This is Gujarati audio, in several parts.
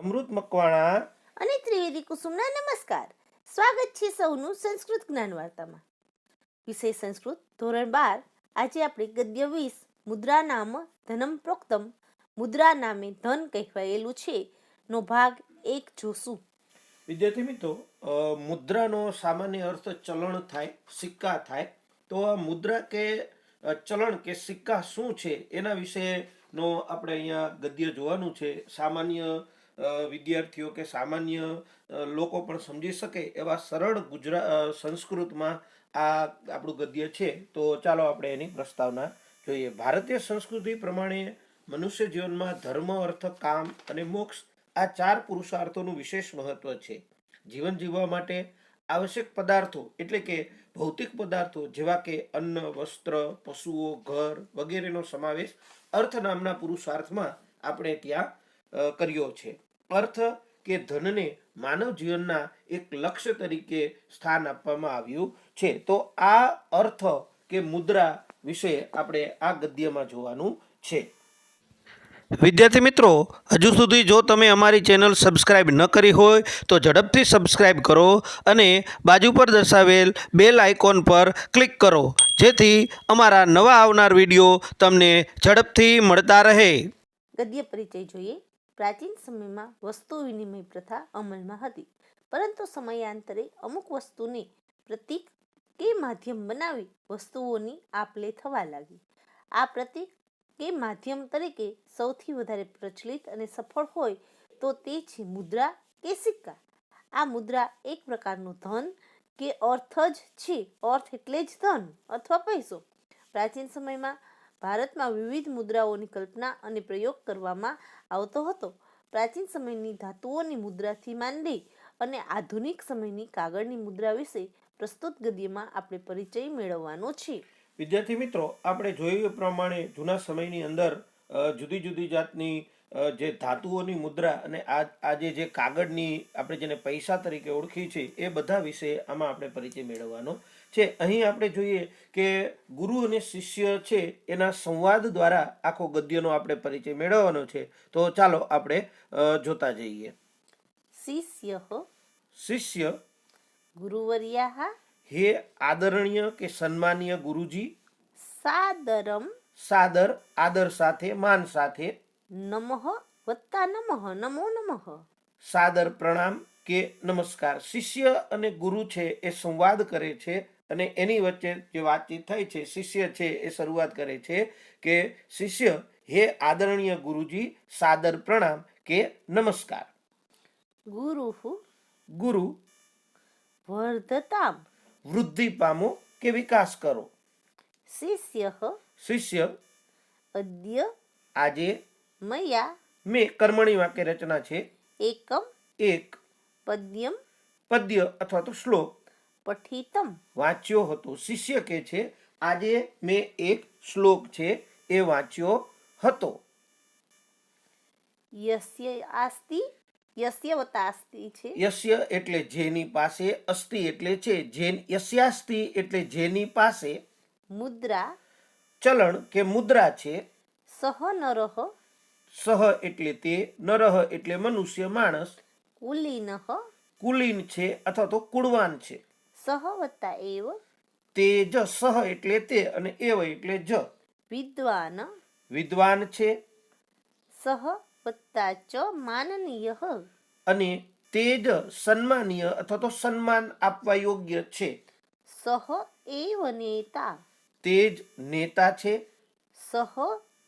અમૃત મકવાણા. અને ત્રિવેદી કુસુમના નમસ્કાર. સ્વાગત છે સૌનું સંસ્કૃત જ્ઞાન વાર્તામાં. વિષય સંસ્કૃત ધોરણ બાર. આજે આપણે ગદ્ય વીસ મુદ્રા નામ ધનમ પ્રોક્તમ. મુદ્રા નામે ધન કહેવાયેલું છે. નો ભાગ એક જોશું. વિદ્યાર્થી મિત્રો મુદ્રાનો સામાન્ય અર્થ ચલણ થાય સિક્કા થાય. તો આ મુદ્રા કે ચલણ કે સિક્કા શું છે? એના વિશેનો આપણે અહીંયા ગદ્ય જોવાનું છે. સામાન્ય વિદ્યાર્થીઓ કે સામાન્ય લોકો પણ સમજી શકે એવા સરળ ગુજરા સંસ્કૃતમાં આ આપણું ગદ્ય છે. તો ચાલો આપણે એની પ્રસ્તાવના જોઈએ. ભારતીય સંસ્કૃતિ પ્રમાણે મનુષ્ય જીવનમાં ધર્મ, અર્થ, કામ અને મોક્ષ આ ચાર પુરુષાર્થોનું વિશેષ મહત્વ છે. જીવન જીવવા માટે આવશ્યક પદાર્થો એટલે કે ભૌતિક પદાર્થો જેવા કે અન્ન, વસ્ત્ર, પશુઓ, ઘર વગેરેનો સમાવેશ અર્થ નામના પુરુષાર્થમાં આપણે ત્યાં કર્યો છે. અર્થ કે ધનને માનવ જીવનના એક લક્ષ્ય તરીકે સ્થાન આપવામાં આવ્યું છે. તો આ અર્થ કે મુદ્રા વિશે આપણે આ ગદ્યમાં જોવાનું છે. વિદ્યાર્થી મિત્રો હજુ સુધી જો તમે અમારી ચેનલ સબસ્ક્રાઇબ ન કરી હોય તો ઝડપથી સબસ્ક્રાઇબ કરો અને બાજુ પર દર્શાવેલ બેલ આઇકોન પર ક્લિક કરો જેથી અમારા નવા આવનાર વીડિયો તમને ઝડપથી મળતા રહે. ગદ્ય પરિચય જોઈએ. પ્રાચીન સમયમાં વસ્તુ વિનિમય પ્રથા અમલમાં હતી. પરંતુ સમયાંતરે અમુક વસ્તુને પ્રતીક કે માધ્યમ બનાવી વસ્તુઓની આપ લે થવા લાગી. આ પ્રતીક કે માધ્યમ તરીકે સૌથી વધારે પ્રચલિત અને સફળ હોય તો તે છે મુદ્રા કે સિક્કા. આ મુદ્રા એક પ્રકારનું ધન કે અર્થ જ છે. અર્થ એટલે જ ધન અથવા પૈસો. પ્રાચીન સમયમાં ભારતમાં વિવિધ મુદ્રાઓની કલ્પના અને પ્રયોગ કરવામાં આવતો હતો. પ્રાચીન સમયની ધાતુઓની મુદ્રાથી માંડી અને આધુનિક સમયની કાગળની મુદ્રા વિશે પ્રસ્તુત ગદ્યમાં આપણે પરિચય મેળવવાનો છે. વિદ્યાર્થી મિત્રો, આપણે જોયું એ પ્રમાણે જૂના સમયની અંદર જુદી જુદી જાતની જે ધાતુઓની મુદ્રા અને આજે જે કાગળની આપણે જેને પૈસા તરીકે ઓળખી છે એ બધા વિશે આમાં આપણે પરિચય મેળવવાનો છે અહીં આપણે જોઈએ કે ગુરુ અને શિષ્ય છે એના સંવાદ દ્વારા આખો ગદ્યનો આપણે પરિચય મેળવવાનો છે. તો ચાલો આપણે જોતા જઈએ. શિષ્ય શિષ્ય. ગુરુવર્યા હે આદરણીય કે સન્માનીય ગુરુજી. સાદરમ. સાદર આદર સાથે માન સાથે. નમઃ વત્તા નમઃ નમો નમઃ. સાદર પ્રણામ કે નમસ્કાર. શિષ્ય અને ગુરુ છે એ સંવાદ કરે છે અને એની વચ્ચે જે વાતચીત થઈ છે શિષ્ય છે એ શરૂઆત કરે છે કે શિષ્ય હે આદરણીય ગુરુજી સાદર પ્રણામ કે નમસ્કાર. ગુરુ ગુરુ વર્ધતામ. વૃદ્ધિ પામો કે વિકાસ કરો. શિષ્ય શિષ્ય અદ્ય આજે મયા મેં કર્મણી વાક્ય રચના છે. એકમ એક પદ્યમ પદ્ય અથવા તો શ્લોક. પઠિતમ. વાંચ્યો હતો. શિષ્ય કે છે આજે મેં એક શ્લોક છે એ વાંચ્યો હતો. યસ્ય આસ્તિ? યસ્ય વત્તા છે? યસ્ય એટલે જેની પાસે અસ્તિ એટલે છે જેન યસ્યાસ્તિ એટલે જેની પાસે. મુદ્રા? ચલણ કે મુદ્રા છે? સહ નરહ? સહ એટલે તે નરહ એટલે મનુષ્ય માણસ. કુલીનઃ કુલીન છે અથવા તો કુળવાન છે. સહ વત્તા એવ? તે જ સહ એટલે તે અને એવ એટલે જ. વિદ્વાન? વિદ્વાન છે. સહ વત્તા ચ માનનીય. અને તે જ સન્માનીય અથવા તો સન્માન આપવા યોગ્ય છે. સહ એવ નેતા? તે જ નેતા છે. સહ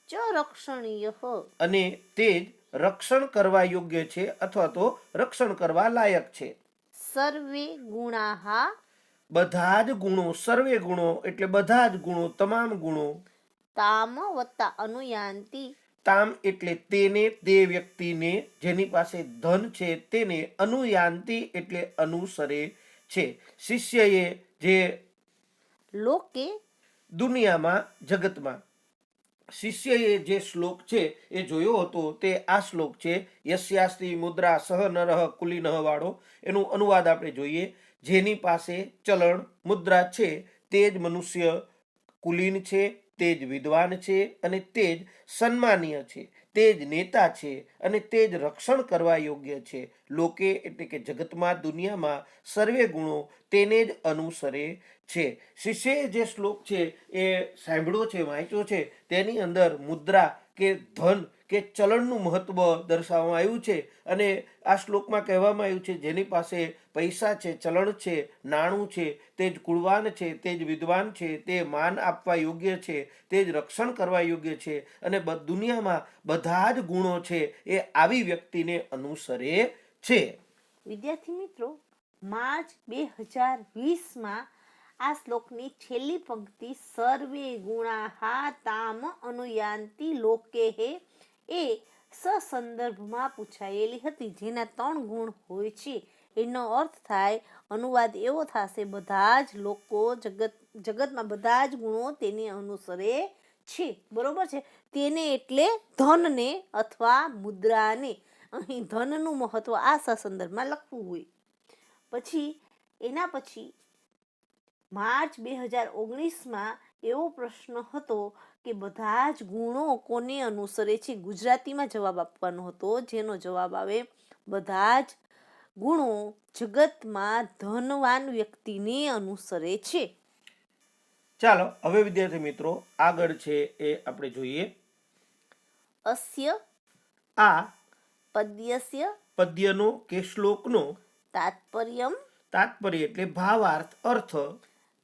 ચ રક્ષણીય. અને તે જ રક્ષણ કરવા યોગ્ય છે અથવા તો રક્ષણ કરવા લાયક છે. સર્વે ગુણાહા બધા જ ગુણો સર્વે ગુણો એટલે બધા જ ગુણો તમામ ગુણો. તામ વત્તા અનુયાંતિ. તામ એટલે તેને તે વ્યક્તિને જેની પાસે ધન છે તેને અનુયાંતિ એટલે અનુસરે છે. શિષ્યએ જે લોકે દુનિયામાં જગતમાં શિષ્યએ જે શ્લોક છે એ જોયો હતો તે આ શ્લોક છે યસ્યાસ્તિ મુદ્રા સહ નરહ કુલીનહ વાળો. એનું અનુવાદ આપણે જોઈએ. જેની પાસે ચલણ, મુદ્રા છે તે જ મનુષ્ય કુલીન છે તે જ વિદ્વાન છે અને તે જ સન્માનીય છે તે જ નેતા છે અને તે જ રક્ષણ કરવા યોગ્ય છે. લોકે એટલે કે જગતમાં, દુનિયામાં સર્વે ગુણો તેને જ અનુસરે છે. શિષ્યએ જે શ્લોક છે એ સાંભળ્યો છે, વાંચ્યો છે, તેની અંદર મુદ્રા કે ધન કે ચલણનું મહત્વ દર્શાવવામાં આવ્યું છે અને આ શ્લોકમાં કહેવામાં આવ્યું છે, જેની પાસે પૈસા છે, ચલણ છે, નાણું છે, તે જ કુળવાન છે, તે જ વિદ્વાન છે, તે માન આપવા યોગ્ય છે, તે જ રક્ષણ કરવા યોગ્ય છે અને દુનિયામાં બધા જ ગુણો છે એ આવી વ્યક્તિને અનુસરે છે. વિદ્યાર્થી મિત્રો, માર્ચ બે હજાર વીસમાં આ શ્લોકની છેલ્લી પંક્તિ, સર્વે ગુણાહા તામ અનુયાંતિ લોકેહે એ સસંદર્ભમાં પૂછાયેલી હતી, જેના ત્રણ ગુણ હોય છે. એનો અર્થ થાય, અનુવાદ એવો થશે, બધા જ લોકો જગત, જગતમાં બધા જ ગુણો તેને અનુસરે છે. બરોબર છે? તેને એટલે ધનને અથવા મુદ્રાને. અહીં ધનનું મહત્વ આ સંદર્ભમાં લખવું હોય. પછી, એના પછી, માર્ચ બે હજાર ઓગણીસમાં એવો પ્રશ્ન હતો કે બધા જ ગુણો કોને અનુસરે છે? ગુજરાતીમાં જવાબ આપવાનો હતો. જેનો જવાબ આવે બધા જ ગુણો જગતમાં ધનવાન વ્યક્તિને અનુસરે છે. ચાલો હવે વિદ્યાર્થી મિત્રો આગળ છે એ આપણે જોઈએ. અસ્ય આ પદ્યસ્ય પદ્યનો કે શ્લોકનો તાત્પર્યમ તાત્પર્ય એટલે ભાવાર્થ અર્થ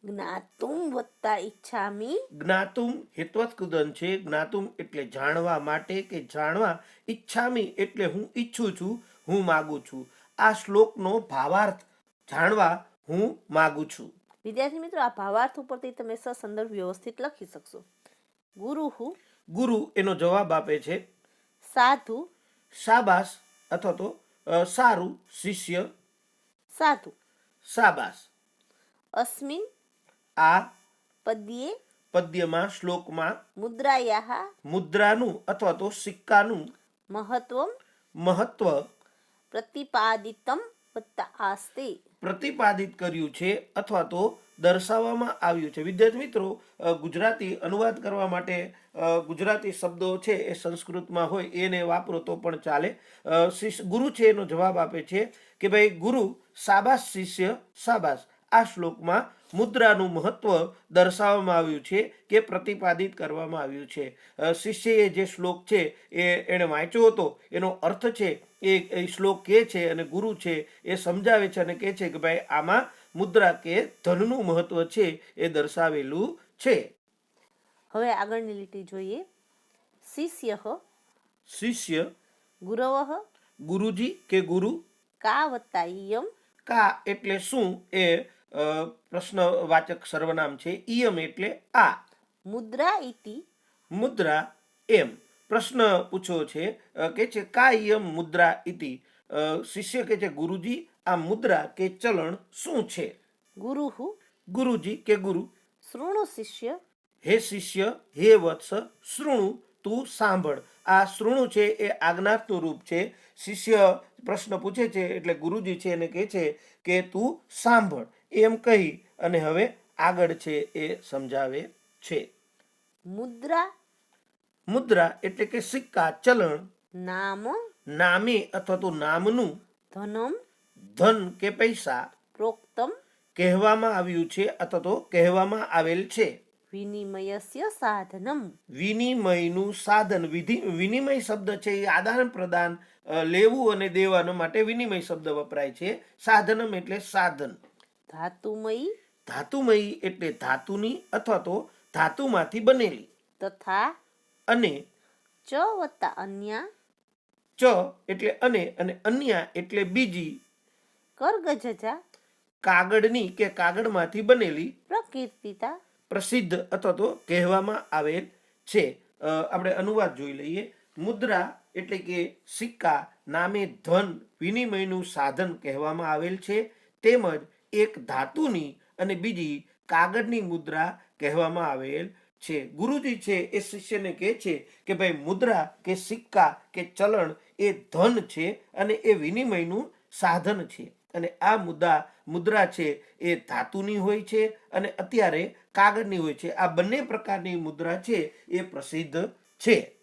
જ્ઞાતુમ વત્તા ઈચ્છામિ. જ્ઞાતુમ હેત્વત્કુદન છે. જ્ઞાતુમ એટલે જાણવા માટે કે જાણવા ઈચ્છામી એટલે હું ઈચ્છું છું હું માગું છું. આ શ્લોકનો ભાવાર્થ જાણવા હું માગું છું. વિદ્યાર્થી મિત્રો આ ભાવાર્થ ઉપરથી તમે સસંદર્ભ વ્યવસ્થિત લખી શકશો. ગુરુહુ ગુરુ એનો જવાબ આપે છે. સાધુ શાબાશ અથવા તો સારું શિષ્ય. સાધુ શાબાશ. અસ્મિન આ પદ્યે પદ્યમાં શ્લોકમાં મુદ્રાયા મુદ્રાનું અથવા તો સિક્કાનું મહત્વ મહત્વ પ્રતિપાદિતમ આસ્તે. પ્રતિપાદિત કર્યું છે અથવા તો દર્શાવવામાં આવ્યું છે. વિદ્યાર્થી મિત્રો ગુજરાતી અનુવાદ કરવા માટે ગુજરાતી શબ્દો છે એ સંસ્કૃતમાં હોય એને વાપરો તો પણ ચાલે. શિષ્ય ગુરુ છે એનો જવાબ આપે છે કે ભાઈ ગુરુ સાબાસ શિષ્ય સાબાસ આ શ્લોકમાં મુદ્રાનું મહત્વ દર્શાવવામાં આવ્યું છે કે પ્રતિપાદિત કરવામાં આવ્યું છે. શિષ્યએ જે શ્લોક છે એ એણે વાંચ્યો હતો એનો અર્થ છે એ શ્લોક કે છે અને ગુરુ છે એ સમજાવે છે અને કહે છે કે ભાઈ આમાં મુદ્રા કે ધનનું મહત્વ છે એ દર્શાવેલું છે. હવે આગળની લીટી જોઈએ. શિષ્ય શિષ્ય ગુરવ ગુરુજી કે ગુરુ? કા વત્તા કા એટલે શું? એ પ્રશ્નવાચક સર્વનામ છે ઈયમ એટલે આ. મુદ્રા ઇતિ મુદ્રા એમ. પ્રશ્ન પૂછ્યો છે કે છે કા ઈયમ મુદ્રા ઇતિ શિષ્ય કે છે ગુરુજી આ મુદ્રા કે ચલણ શું છે? ગુરુહુ. ગુરુજી કે ગુરુ? શૃણુ શિષ્ય. હે શિષ્ય હે વત્સ શૃણુ તું સાંભળ. આ શૃણુ છે એ આજ્ઞાર્થનું રૂપ છે. શિષ્ય પ્રશ્ન પૂછે છે એટલે ગુરુજી છે એને કહે છે કે તું સાંભળ. એમ કહી અને હવે આગળ છે એ સમજાવે છે. મુદ્રા મુદ્રા એટલે કે સિક્કા ચલણ. નામ નામે અથવા તો નામનું ધનમ ધન કે પૈસા પ્રોક્તમ કહેવામાં આવ્યું છે અથવા તો કહેવામાં આવેલ છે. વિનિમયસ્ય સાધનમ. વિનિમયનું સાધન વિધિ વિનિમય શબ્દ છે એ આદાન પ્રદાન લેવું અને દેવાનો માટે વિનિમય શબ્દ વપરાય છે. સાધનમ એટલે સાધન. ધાતુમયી? ધાતુમયી એટલે ધાતુની અથવા તો ધાતુમાંથી બનેલી. તથા? અને? ચ વત્તા અન્ય? ચ એટલે અને અને અન્ય એટલે બીજી. કરગજજા? કાગળની કે કાગળમાંથી બનેલી. પ્રકીર્તિતા? પ્રસિદ્ધ અથવા તો કહેવામાં આવેલ છે. આપણે અનુવાદ જોઈ લઈએ. મુદ્રા એટલે કે સિક્કા નામે ધન વિનિમયનું સાધન કહેવામાં આવેલ છે. તેમજ એક ધાતુની અને બીજી કાગળની મુદ્રા કહેવામાં આવેલ છે. ગુરુજી છે એ શિષ્યને કહે છે કે ભાઈ મુદ્રા કે સિક્કા કે ચલણ એ ધન છે અને એ વિનિમયનું સાધન છે. અને આ મુદ્દા મુદ્રા છે એ ધાતુની હોય છે અને અત્યારે કાગળની હોય છે. આ બંને પ્રકારની મુદ્રા છે એ પ્રસિદ્ધ છે.